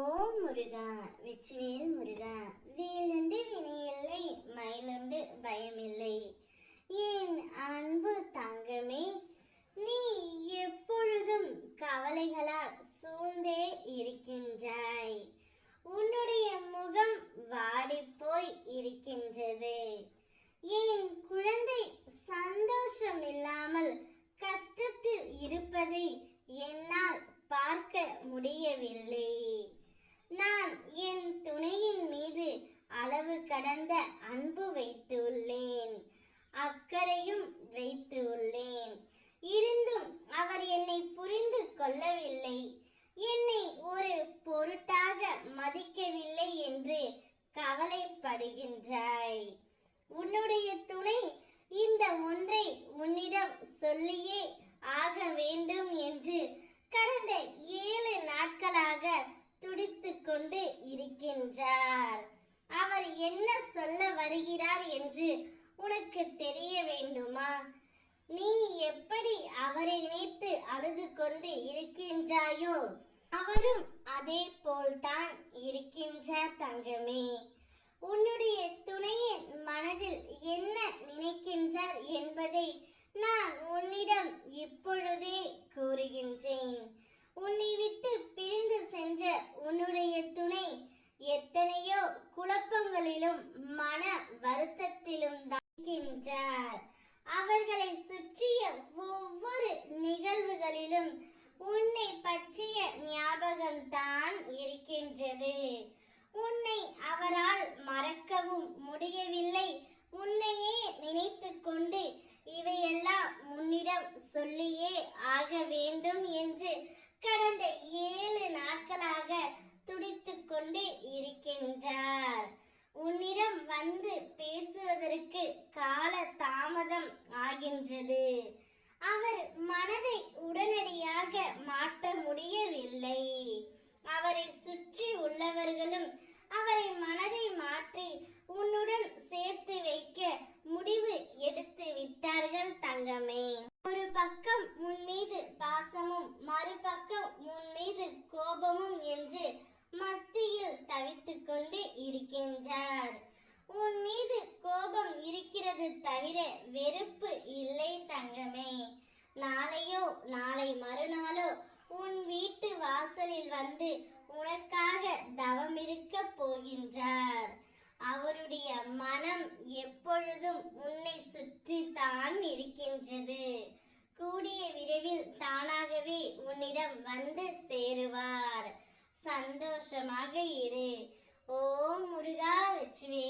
ஓம் முருகா வெச்சுவேல் முருகா வேலுண்டு வினையில்லை மயிலுண்டு பயமில்லை. என் அன்பு தங்கமே நீ எப்பொழுதும் கவலைகளால் சூழ்ந்தே இருக்கின்றாய். உன்னுடைய முகம் வாடிப்போய் இருக்கின்றது. என் குழந்தை சந்தோஷம் இல்லாமல் கஷ்டத்தில் இருப்பதை என்னால் பார்க்க முடியவில்லை. நான் என் துணையின் மீது அளவு கடந்த அன்பு வைத்துள்ளேன். அக்கறையும் வைத்து உள்ளேன் இருந்தும் அவர் என்னை புரிந்து கொள்ளவில்லை. என்னை ஒரு பொருட்டாக மதிக்கவில்லை என்று கவலைப்படுகின்றாய். உன்னுடைய துணை இந்த ஒன்றை உன்னிடம் சொல்லியே ஆக வேண்டும் என்று கடந்த ஏழு நாட்களாக துடித்துக் கொண்டு இருக்கின்றார். அவர் என்ன சொல்ல வருகிறார் என்று உனக்கு தெரிய வேண்டுமா? நீ எப்படி அவரை நினைத்து அழுது கொண்டு இருக்கின்றாயோ அவரும் அதே போல்தான் இருக்கின்றார் தங்கமே. உன்னுடைய துணையின் மனதில் என்ன நினைக்கின்றார் என்பதை நான் உன்னிடம் இப்பொழுதே கூறுகின்றேன் உன்னை விட்டு பிரிந்து சென்ற உன்னுடைய துணை எத்தனையோ குழப்பங்களிலும் மன வருத்தத்திலும் தான் அவர்களை சுற்றிய ஒவ்வொரு நிகழ்வுகளிலும் உன்னை பற்றிய ஞாபகம்தான் இருக்கின்றது. உன்னை அவரால் மறக்கவும் முடியவில்லை. உன்னையே நினைத்து கொண்டு இவையெல்லாம் உன்னிடம் சொல்லியே ஆக வேண்டும் என்று கடந்த ஏழு நாட்களாக துடித்து கொண்டு இருக்கின்றார் உன்னிடம் வந்து பேசுவதற்கு கால தாமதம் ஆகின்றது. அவர் மனதை உடனடியாக மாற்ற முடியவில்லை. அவரை சுற்றி உள்ளவர்களும் அவரை மனதை மாற்றி உன்னுடன் சேர்த்து வைக்க முடிவு எடுத்து விட்டார்கள் தங்கமே. ஒரு பக்கம் உன் மீது பாசமும் மறுபக்கம் உன் மீது கோபமும் என்று மத்தியில் தவித்துக் கொண்டு இருக்கின்றார். உன் மீது கோபம் இருக்கிறது தவிர வெறுப்பு இல்லை தங்கமே. நாளையோ நாளை மறுநாளோ உன் வீட்டு வாசலில் வந்து உனக்காக தவமிருக்க போகின்றார். அவருடைய மனம் எப்பொழுதும் உன்னை சுற்றி தான் இருக்கின்றது. கூடிய விரைவில் தானாகவே உன்னிடம் வந்து சேருவார். சந்தோஷமாக இரு. ஓம் முருகா வெற்றிவே